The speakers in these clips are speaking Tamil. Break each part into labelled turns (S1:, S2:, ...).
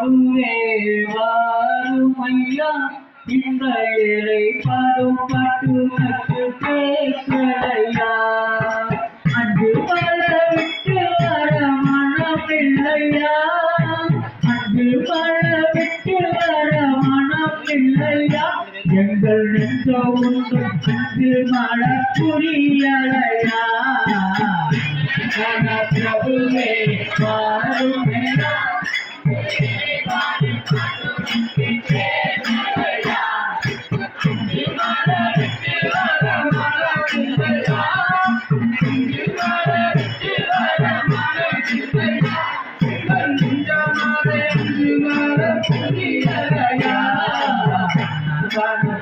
S1: பிரபுவே வாரும் ஐயா இந்த ஏழை பாடும் பாட்டு நட்டு கேட்கலையா அஞ்சு மல விட்டு வர மனமில்லையா அஞ்சு மல விட்டு வர மனமில்லையா எங்கள் நெஞ்ச உங்கள் அஞ்சு மல புரியலையா கன பிரபுவே வாரும்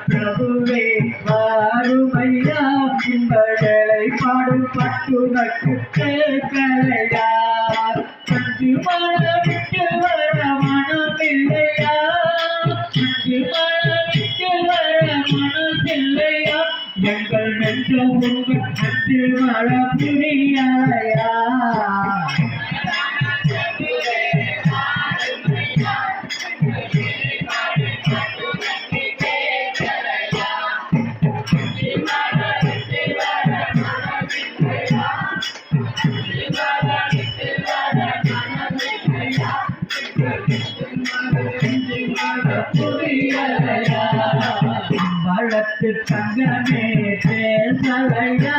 S1: பிரபுவே வாருமையா உங்களை பாடும் நட்டு கேட்கலையா அஞ்சு மழ விட்டு வர மனமில்லையா அஞ்சு மழ விட்டு வர எங்கள் நெஞ்சம் உங்கள் அஞ்சு மழ புரியலையா வழக்கு தங்கமே பேசலையா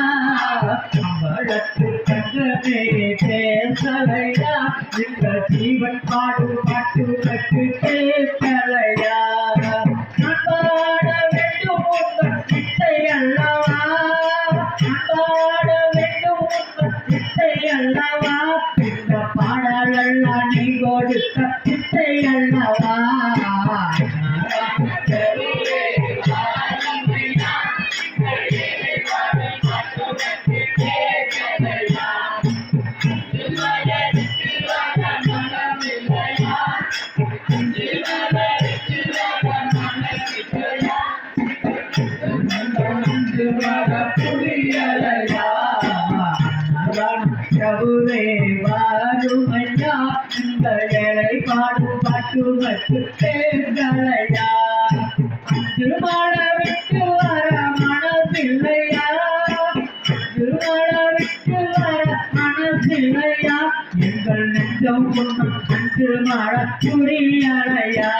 S1: வழக்கு தங்கமே பேசலையா இந்த ஜீவன் பாடு பாட்டு கட்டு பேசலையா பாட வேண்டும் உங்கள் சித்தை அல்லவா பாட வேண்டும் உங்கள் சித்தை அல்லவா இந்த ಗಿಟ್ಟ ಕಿಟ್ಟೆಯಲ್ಲವಾ இந்த பாடும் பாட்டு வச்சு தேர்தலையா திருமண விட்டு வர மனசில்லையா? திருமண விட்டு வர மனசில்லையா? எங்கள் நெஞ்சம் புரியலையா